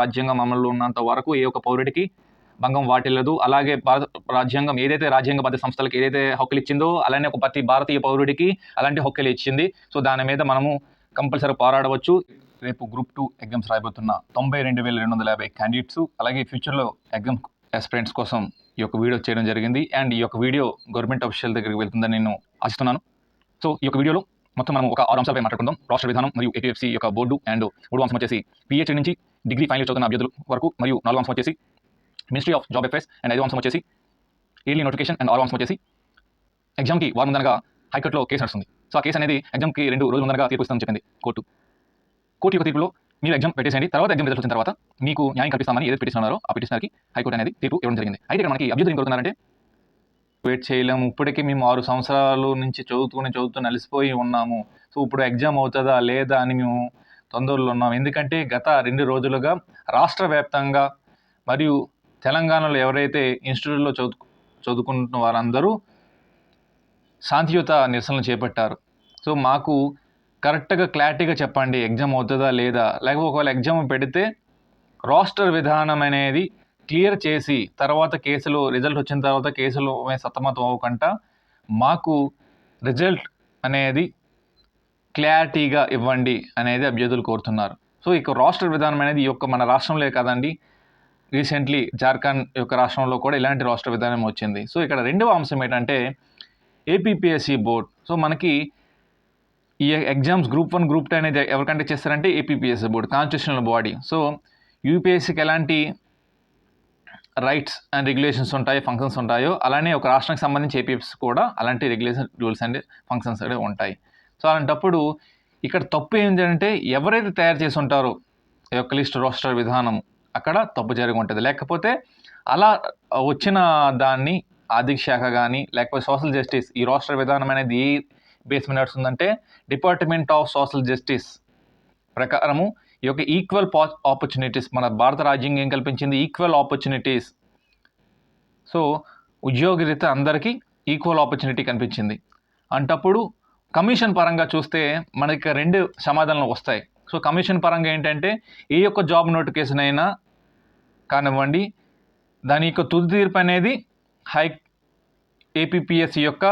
రాజ్యాంగం అమల్లో ఉన్నంత వరకు ఏ ఒక్క పౌరుడికి భంగం వాటిల్లదు. అలాగే భారత రాజ్యాంగం ఏదైతే రాజ్యాంగబద్ధ సంస్థలకు ఏదైతే హక్కులు ఇచ్చిందో అలానే ఒక ప్రతి భారతీయ పౌరుడికి అలాంటి హక్కులు ఇచ్చింది. సో దాని మీద మనము కంపల్సరీ పోరాడవచ్చు. రేపు గ్రూప్ టూ ఎగ్జామ్స్ రాయబోతున్న తొంభై రెండు వేల రెండు వందల యాభై క్యాండిడేట్స్ అలాగే ఫ్యూచర్లో ఎగ్జామ్ ఎస్పిరెంట్స్ కోసం ఈ యొక్క వీడియో చేయడం జరిగింది. అండ్ ఈ యొక్క వీడియో గవర్నమెంట్ అఫీషియల్ దగ్గరికి వెళ్తుందని నేను ఆశిస్తున్నాను. సో ఈ యొక్క వీడియోలో మొత్తం మనం ఒక ఆరు అంశాలపై మాట్లాడుకుందాం. రాష్ట్ర విధానం మరియు ఏపీఎఫ్సీ యొక్క బోర్డు అండ్ మూడు అంశం వచ్చేసి పిహెచ్డి నుంచి డిగ్రీ ఫైనల్ చదువుతున్న అభ్యర్థుల వరకు మరియు నాలుగు అంశం వచ్చేసి ministry of job affairs and ఐదు అంశం వచ్చేసి ఎయిర్లీ నోటిఫికేషన్ అండ్ ఆరు అంశం వచ్చేసి ఎగ్జామ్కి వారం ముందనగా హైకోర్టులో కేసు నడుస్తుంది. సో ఆ కేసు అనేది ఎగ్జామ్కి రెండు రోజులు ముందనగా తీర్పు ఇస్తామని చెప్పింది కోర్టు. కోర్టు యొక్క తీర్పులో మీరు ఎగ్జామ్ పెట్టేసేయండి. తర్వాత ఎగ్జామ్ రిజల్ట్ వచ్చిన తర్వాత మీకు న్యాయం కల్పిస్తామని ఏదైతే పిటిషన్ ఉన్నారో ఆ పిటిషనర్కి హైకోర్టు అనేది తీర్పు ఇవ్వడం జరిగింది. అయితే ఇక్కడ మనకి అభ్యర్థులు ఏం కోరుతున్నారంటే వెయిట్ చేయలేము. ఇప్పటికీ మేము ఆరు సంవత్సరాలు నుంచి చదువుకుని చదువుతూ నలిసిపోయి ఉన్నాము. సో ఇప్పుడు ఎగ్జామ్ అవుతుందా లేదా అని మేము తొందరలో ఉన్నాం. ఎందుకంటే గత రెండు రోజులుగా రాష్ట్ర వ్యాప్తంగా మరియు తెలంగాణలో ఎవరైతే ఇన్స్టిట్యూట్లో చదువు చదువుకుంటున్న వారందరూ శాంతియుత నిరసనలు చేపట్టారు. సో మాకు కరెక్ట్గా క్లారిటీగా చెప్పండి. ఎగ్జామ్ అవుతుందా లేదా? లేకపోతే ఒకవేళ ఎగ్జామ్ పెడితే రాస్టర్ విధానం అనేది క్లియర్ చేసి తర్వాత కేసులు రిజల్ట్ వచ్చిన తర్వాత కేసులు సతమతం అవ్వకుండా మాకు రిజల్ట్ అనేది క్లారిటీగా ఇవ్వండి అనేది అభ్యర్థులు కోరుతున్నారు. సో ఇక రాష్ట్ర విధానం అనేది ఈ యొక్క మన రాష్ట్రంలో కాదండి. రీసెంట్లీ జార్ఖండ్ యొక్క రాష్ట్రంలో కూడా ఇలాంటి రాష్ట్ర విధానం వచ్చింది. సో ఇక్కడ రెండవ అంశం ఏంటంటే ఏపీపీఎస్సీ బోర్డ్ సో మనకి ఈ exams group one group two అనేది ఎవరికంటే చేస్తారంటే APPSC board constitutional body so యూపీఎస్సీకి ఎలాంటి రైట్స్ అండ్ రెగ్యులేషన్స్ ఉంటాయో ఫంక్షన్స్ ఉంటాయో అలానే ఒక రాష్ట్రానికి సంబంధించి ఏపీఎఫ్స్ కూడా అలాంటి రెగ్యులేషన్ రూల్స్ అండ్ ఫంక్షన్స్ అనేవి ఉంటాయి. సో అలాంటప్పుడు ఇక్కడ తప్పు ఏంటంటే ఎవరైతే తయారు చేసి ఉంటారో ఈ యొక్క లిస్ట్ రోస్టర్ విధానం అక్కడ తప్పు జరిగి ఉంటుంది. లేకపోతే అలా వచ్చిన దాన్ని ఆర్థిక శాఖ కానీ లేకపోతే సోషల్ జస్టిస్ ఈ రోస్టర్ విధానం అనేది ఏ బేస్ మీద నడుస్తుందంటే డిపార్ట్మెంట్ ఆఫ్ సోషల్ జస్టిస్ ప్రకారము ఈ యొక్క ఈక్వల్ పా ఆపర్చునిటీస్ మన భారత రాజ్యాంగం ఏం కల్పించింది? ఈక్వల్ ఆపర్చునిటీస్ సో ఉద్యోగరీత అందరికీ ఈక్వల్ ఆపర్చునిటీ కనిపించింది. అంటప్పుడు కమిషన్ పరంగా చూస్తే మనకి రెండు సమాధానాలు వస్తాయి. సో కమిషన్ పరంగా ఏంటంటే ఏ యొక్క జాబ్ నోటిఫికేషన్ అయినా కానివ్వండి దాని యొక్క తుది తీర్పు అనేది హై ఏపీపీఎస్సి యొక్క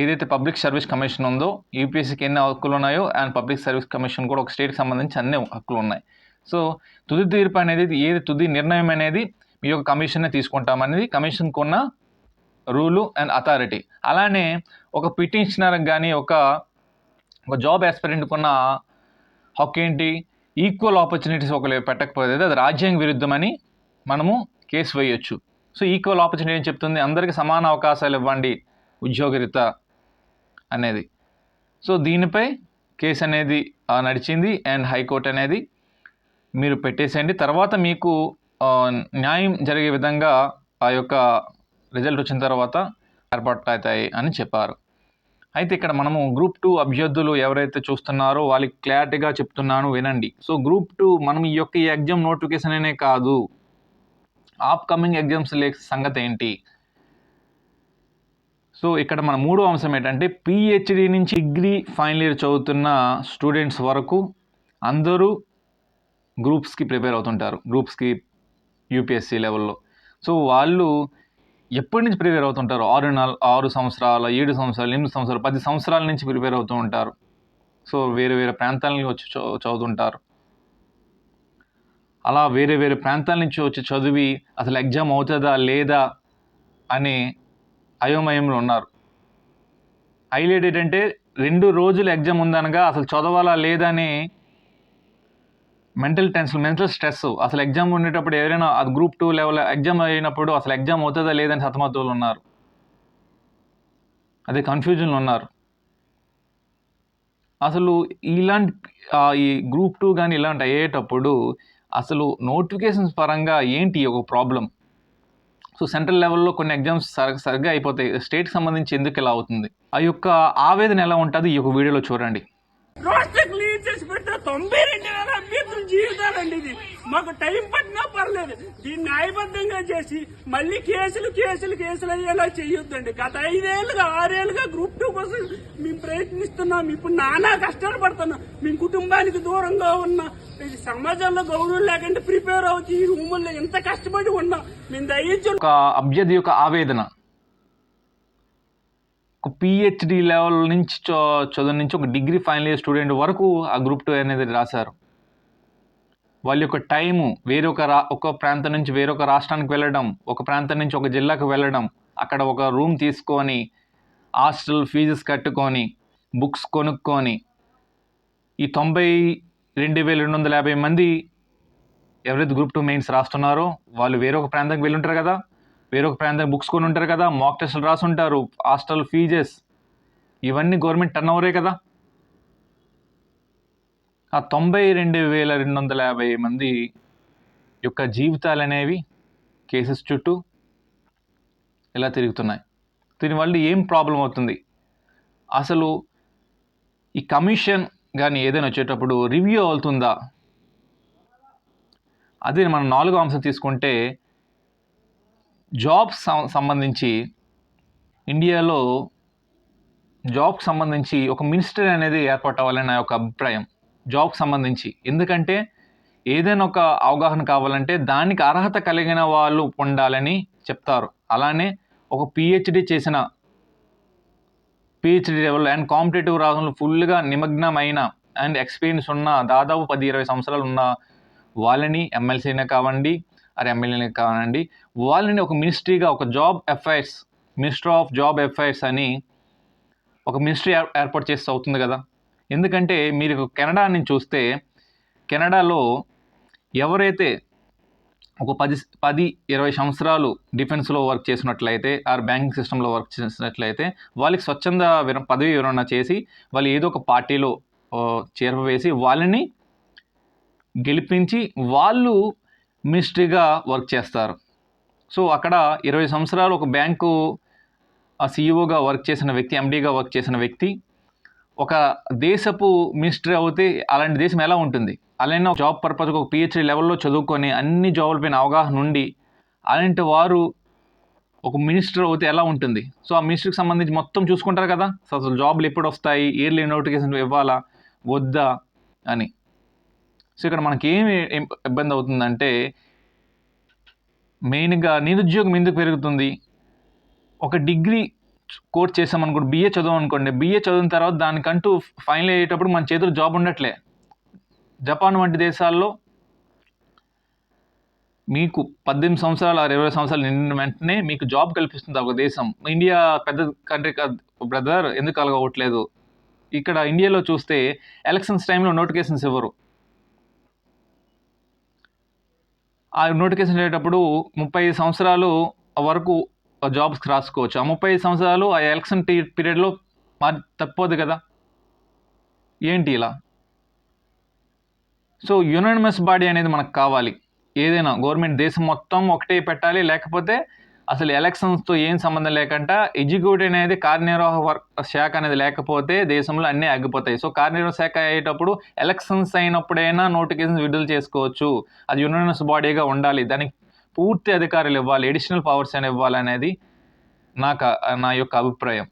ఏదైతే పబ్లిక్ సర్వీస్ కమిషన్ ఉందో యూపీఎస్సీకి ఎన్ని హక్కులు ఉన్నాయో అండ్ పబ్లిక్ సర్వీస్ కమిషన్ కూడా ఒక స్టేట్కి సంబంధించి అన్ని హక్కులు ఉన్నాయి. సో తుది తీర్పు అనేది ఏది తుది నిర్ణయం అనేది మీ యొక్క కమిషన్నే తీసుకుంటామనేది కమిషన్కి ఉన్న రూలు అండ్ అథారిటీ. అలానే ఒక పిటిషనర్కి కానీ ఒక ఒక జాబ్ ఆస్పిరెంట్కి ఉన్న హక్కు ఏంటి? ఈక్వల్ ఆపర్చునిటీస్ ఒకరు పెట్టకపోతే అది రాజ్యాంగ విరుద్ధమని మనము కేసు వేయొచ్చు. సో ఈక్వల్ ఆపర్చునిటీ ఏం చెప్తుంది. అందరికీ సమాన అవకాశాలు ఇవ్వండి ఉద్యోగరీత అనేది. సో దీనిపై కేసు అనేది నడిచింది అండ్ హైకోర్టు అనేది మీరు పెట్టేసేయండి. తర్వాత మీకు న్యాయం జరిగే విధంగా ఆ యొక్క రిజల్ట్ వచ్చిన తర్వాత ఏర్పాట్లు అవుతాయి అని చెప్పారు. అయితే ఇక్కడ మనము గ్రూప్ టూ అభ్యర్థులు ఎవరైతే చూస్తున్నారో వాళ్ళకి క్లారిటీగా చెప్తున్నాను వినండి. సో గ్రూప్ టూ మనం ఈ యొక్క ఈ ఎగ్జామ్ నోటిఫికేషన్ అనే కాదు. అప్కమింగ్ ఎగ్జామ్స్ లేక సంగతి ఏంటి సో ఇక్కడ మన మూడో అంశం ఏంటంటే పిహెచ్డి నుంచి డిగ్రీ ఫైనల్ ఇయర్ చదువుతున్న స్టూడెంట్స్ వరకు అందరూ గ్రూప్స్కి ప్రిపేర్ అవుతుంటారు గ్రూప్స్కి యూపీఎస్సీ లెవెల్లో. సో వాళ్ళు ఎప్పటి నుంచి ప్రిపేర్ అవుతుంటారు? ఆరు నాలుగు ఆరు సంవత్సరాలు ఏడు సంవత్సరాలు ఎనిమిది సంవత్సరాలు పది సంవత్సరాల నుంచి ప్రిపేర్ అవుతూ ఉంటారు. సో వేరే వేరే ప్రాంతాల నుంచి వచ్చి చదువుతుంటారు. అలా వేరే వేరే ప్రాంతాల నుంచి వచ్చి చదివి అసలు ఎగ్జామ్ అవుతుందా లేదా అనే అయోమయంలో ఉన్నారు. హైలైట్ ఏంటంటే రెండు రోజులు ఎగ్జామ్ ఉందనగా అసలు చదవాలా లేదా అని మెంటల్ టెన్షన్ మెంటల్ స్ట్రెస్. అసలు ఎగ్జామ్ ఉండేటప్పుడు ఎవరైనా అది గ్రూప్ టూ లెవెల్ ఎగ్జామ్ అయినప్పుడు అసలు ఎగ్జామ్ అవుతుందా లేదని సతమతులు ఉన్నారు. అదే కన్ఫ్యూజన్లో ఉన్నారు. అసలు ఇలాంటి ఈ గ్రూప్ టూ కానీ ఇలాంటి అయ్యేటప్పుడు అసలు నోటిఫికేషన్స్ పరంగా ఏంటి ఒక ప్రాబ్లం సో సెంట్రల్ లెవెల్లో కొన్ని ఎగ్జామ్స్ సరి సరిగ్గా అయిపోతాయి. స్టేట్కి సంబంధించి ఎందుకు ఇలా అవుతుంది? ఆ యొక్క ఆవేదన ఎలా ఉంటుంది? ఈ యొక్క వీడియోలో చూడండి. తొంభై రెండు వేల అభ్యర్థుల జీవితాలండి ఇది. మాకు టైం పట్టినా పర్లేదు. దీన్ని న్యాయబద్ధంగా చేసి మళ్ళీ కేసులు కేసులు కేసులు అయ్యేలా చేయొద్దండి. గత ఐదేళ్ళుగా ఆరేళ్ళుగా గ్రూప్ టూ కోసం మేము ప్రయత్నిస్తున్నాం. ఇప్పుడు నానా కష్టాలు పడుతున్నాం. మేము కుటుంబానికి దూరంగా ఉన్నాం ఇది సమాజంలో గౌరవం లేకుండా ప్రిపేర్ అవుతూ ఈ రూముల్లో ఎంత కష్టపడి ఉన్నాం. మేము దయించు ఒక అభ్యర్థి యొక్క ఆవేదన. ఒక పిహెచ్డి లెవెల్ నుంచి చ- చదువు నుంచి ఒక డిగ్రీ ఫైనల్ ఇయర్ స్టూడెంట్ వరకు ఆ గ్రూప్ టూ అనేది రాశారు. వాళ్ళ యొక్క టైము వేరొక రా ఒక ప్రాంతం నుంచి వేరొక రాష్ట్రానికి వెళ్ళడం ఒక ప్రాంతం నుంచి ఒక జిల్లాకు వెళ్ళడం అక్కడ ఒక రూమ్ తీసుకొని హాస్టల్ ఫీజెస్ కట్టుకొని బుక్స్ కొనుక్కొని ఈ తొంభై రెండు వేల రెండు వందల యాభై మంది ఎవరైతే గ్రూప్ టూ మెయిన్స్ రాస్తున్నారో వాళ్ళు వేరొక ప్రాంతానికి వెళ్ళి ఉంటారు కదా. వేరొక ప్రాంతం బుక్స్ కొని ఉంటారు కదా మాక్ టెస్టులు రాసి ఉంటారు హాస్టల్ ఫీజెస్ ఇవన్నీ గవర్నమెంట్ టర్న్ ఓవరే కదా. ఆ తొంభై రెండు వేల రెండు వందల యాభై మంది యొక్క జీవితాలు అనేవి కేసెస్ చుట్టూ ఇలా తిరుగుతున్నాయి. దీనివల్ల ఏం ప్రాబ్లం అవుతుంది? అసలు ఈ కమిషన్ కానీ ఏదైనా వచ్చేటప్పుడు రివ్యూ అవుతుందా? అదే మనం నాలుగో అంశం తీసుకుంటే జాబ్స్ సం- సంబంధించి ఇండియాలో జాబ్కి సంబంధించి ఒక మినిస్టర్ అనేది ఏర్పాటు అవ్వాలని నా యొక్క అభిప్రాయం. జాబ్కి సంబంధించి. ఎందుకంటే ఏదైనా ఒక అవగాహన కావాలంటే దానికి అర్హత కలిగిన వాళ్ళు ఉండాలని చెప్తారు. అలానే ఒక పిహెచ్డి చేసిన పిహెచ్డి లెవెల్ అండ్ కాంపిటేటివ్ రాజులు ఫుల్గా నిమగ్నమైన అండ్ ఎక్స్పీరియన్స్ ఉన్న దాదాపు పది ఇరవై సంవత్సరాలు ఉన్న వాళ్ళని ఎమ్మెల్సీనే కావండి అరే ఎమ్మెల్యేని కానండి. వాళ్ళని ఒక మినిస్ట్రీగా ఒక job affairs minister of job affairs అని ఒక మినిస్ట్రీ ఏర్పాటు చేస్తే అవుతుంది కదా. ఎందుకంటే మీరు కెనడాని చూస్తే కెనడాలో ఎవరైతే ఒక పది పది ఇరవై సంవత్సరాలు డిఫెన్స్లో వర్క్ చేసినట్లయితే ఆర్ బ్యాంకింగ్ సిస్టంలో వర్క్ చేసినట్లయితే వాళ్ళకి స్వచ్ఛంద విర పదవి విరమణ చేసి వాళ్ళు ఏదో ఒక పార్టీలో ఆ, చేరవేసి వాళ్ళని గెలిపించి వాళ్ళు మినిస్ట్రీగా వర్క్ చేస్తారు. సో అక్కడ ఇరవై సంవత్సరాలు ఒక బ్యాంకు ఆ సీఈఓగా వర్క్ చేసిన వ్యక్తి ఎండీగా వర్క్ చేసిన వ్యక్తి ఒక దేశపు మినిస్టర్ అవుతే అలాంటి దేశం ఎలా ఉంటుంది? అలానే ఒక జాబ్ పర్పస్ ఒక పిహెచ్డి లెవెల్లో చదువుకొని అన్ని జాబులపైన అవగాహన ఉండి అలాంటి వారు ఒక మినిస్టర్ అవుతే ఎలా ఉంటుంది? సో ఆ మినిస్టర్కి సంబంధించి మొత్తం చూసుకుంటారు కదా? సో అసలు జాబ్లు ఎప్పుడు వస్తాయి? ఇయర్లీ నోటిఫికేషన్ ఇవ్వాలా? వద్దా? అని. సో ఇక్కడ మనకి ఏమి ఇబ్బంది అవుతుందంటే మెయిన్గా నిరుద్యోగం ఎందుకు పెరుగుతుంది? ఒక డిగ్రీ కోర్స్ చేసామనుకోండి బిఏ చదువు అనుకోండి బిఏ చదివిన తర్వాత దానికంటూ ఫైనల్ అయ్యేటప్పుడు మన చేతిలో జాబ్ ఉండట్లే. జపాన్ వంటి దేశాల్లో మీకు పద్దెనిమిది సంవత్సరాలు ఆరు ఇరవై సంవత్సరాలు నిండిన వెంటనే మీకు జాబ్ కల్పిస్తుంది ఒక దేశం. ఇండియా పెద్ద కంట్రీ కాదు బ్రదర్ ఎందుకు అలగవట్లేదు? ఇక్కడ ఇండియాలో చూస్తే ఎలక్షన్స్ టైంలో నోటిఫికేషన్స్ ఇవ్వరు. ఆ నోటిఫికేషన్ అయ్యేటప్పుడు ముప్పై ఐదు సంవత్సరాలు వరకు జాబ్స్కి రాసుకోవచ్చు. ఆ ముప్పై ఐదు సంవత్సరాలు ఆ ఎలక్షన్ పీరియడ్లో మరి తప్పదు కదా. ఏంటి ఇలా? సో యునానిమస్ బాడీ అనేది మనకు కావాలి. ఏదైనా గవర్నమెంట్ దేశం మొత్తం ఒకటే పెట్టాలి లేకపోతే అసలు ఎలక్షన్స్తో ఏం సంబంధం లేకుండా ఎగ్జిక్యూటివ్ అనేది కార్యనిర్వాహక వర్క్ శాఖ అనేది లేకపోతే దేశంలో అన్నీ ఆగిపోతాయి. సో కార్యనిర్వాహక శాఖ అయ్యేటప్పుడు ఎలక్షన్స్ అయినప్పుడైనా నోటిఫికేషన్ విడుదల చేసుకోవచ్చు. అది యునానిమస్ బాడీగా ఉండాలి. దానికి పూర్తి అధికారులు ఇవ్వాలి. ఎడిషనల్ పవర్స్ అని ఇవ్వాలనేది నాకు నా యొక్క అభిప్రాయం.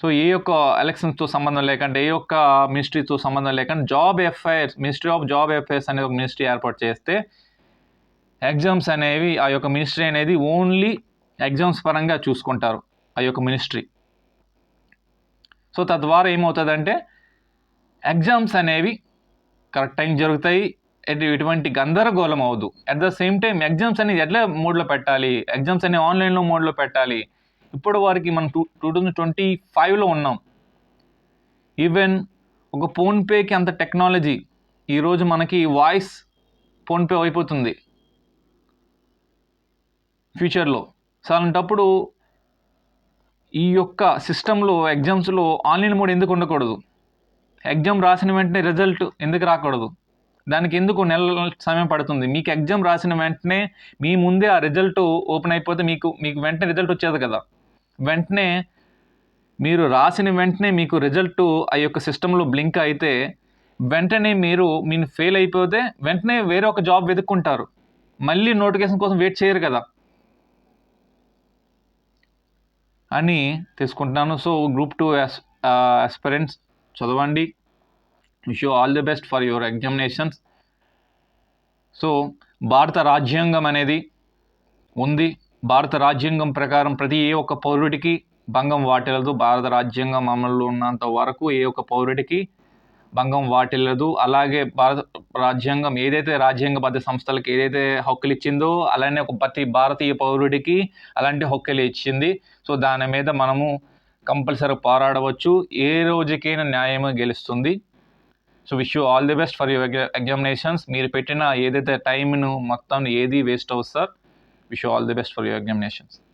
సో ఏ యొక్క ఎలక్షన్స్తో సంబంధం లేకుండా ఏ యొక్క మినిస్ట్రీతో సంబంధం లేకుండా job affairs ministry of job affairs అనేది ఒక మినిస్ట్రీ ఏర్పాటు చేస్తే ఎగ్జామ్స్ అనేవి ఆ యొక్క మినిస్ట్రీ అనేది ఓన్లీ ఎగ్జామ్స్ పరంగా చూసుకుంటారు ఆ యొక్క మినిస్ట్రీ. సో తద్వారా ఏమవుతుందంటే ఎగ్జామ్స్ అనేవి కరెక్ట్ టైం జరుగుతాయి ఎటువంటి గందరగోళం అవ్వదు. At the same time exams అనేది ఎట్లా మోడ్లో పెట్టాలి ఎగ్జామ్స్ అనేవి ఆన్లైన్లో మోడ్లో పెట్టాలి. ఇప్పుడు వారికి మనం టూ టూ థౌజండ్ ట్వంటీ ఫైవ్లో ఉన్నాం. ఈవెన్ ఒక ఫోన్పేకి అంత టెక్నాలజీ ఈరోజు మనకి వాయిస్ ఫోన్పే అయిపోతుంది. ఫ్యూచర్లో. సో అలాంటప్పుడు ఈ యొక్క సిస్టంలో ఎగ్జామ్స్లో ఆన్లైన్ మోడ్ ఎందుకు ఉండకూడదు? ఎగ్జామ్ రాసిన వెంటనే రిజల్ట్ ఎందుకు రాకూడదు? దానికి ఎందుకు నెల సమయం పడుతుంది? మీకు ఎగ్జామ్ రాసిన వెంటనే మీ ముందే ఆ రిజల్ట్ ఓపెన్ అయిపోతే మీకు మీకు వెంటనే రిజల్ట్ వచ్చేది కదా. వెంటనే మీరు రాసిన వెంటనే మీకు రిజల్ట్ ఆ యొక్క సిస్టంలో బ్లింక్ అయితే వెంటనే మీరు మీరు ఫెయిల్ అయిపోతే వెంటనే వేరే ఒక జాబ్ వెతుక్కుంటారు. మళ్ళీ నోటిఫికేషన్ కోసం వెయిట్ చేయరు కదా. అని తీసుకుంటున్నాను. సో గ్రూప్ టూ ఆస్పిరెంట్స్ చదవండి. Wish you all the best for your examinations so భారత రాజ్యాంగం అనేది ఉంది. భారత రాజ్యాంగం ప్రకారం ప్రతి ఏ ఒక్క పౌరుడికి భంగం వాటిల్లదు. భారత రాజ్యాంగం అమల్లో ఉన్నంత వరకు ఏ ఒక్క పౌరుడికి భంగం వాటిల్లదు. అలాగే భారత రాజ్యాంగం ఏదైతే రాజ్యాంగబద్ధ సంస్థలకు ఏదైతే హక్కులు ఇచ్చిందో అలానే ఒక ప్రతి భారతీయ పౌరుడికి అలాంటి హక్కులు ఇచ్చింది. సో దాని మీద మనము కంపల్సరీ పోరాడవచ్చు. ఏ రోజుకైనా న్యాయం గెలుస్తుంది. So wish you all the best for your examinations మీరు పెట్టిన ఏదైతే టైంను మొత్తం ఏది వేస్ట్ అవ్వదు sir wish you all the best for your examinations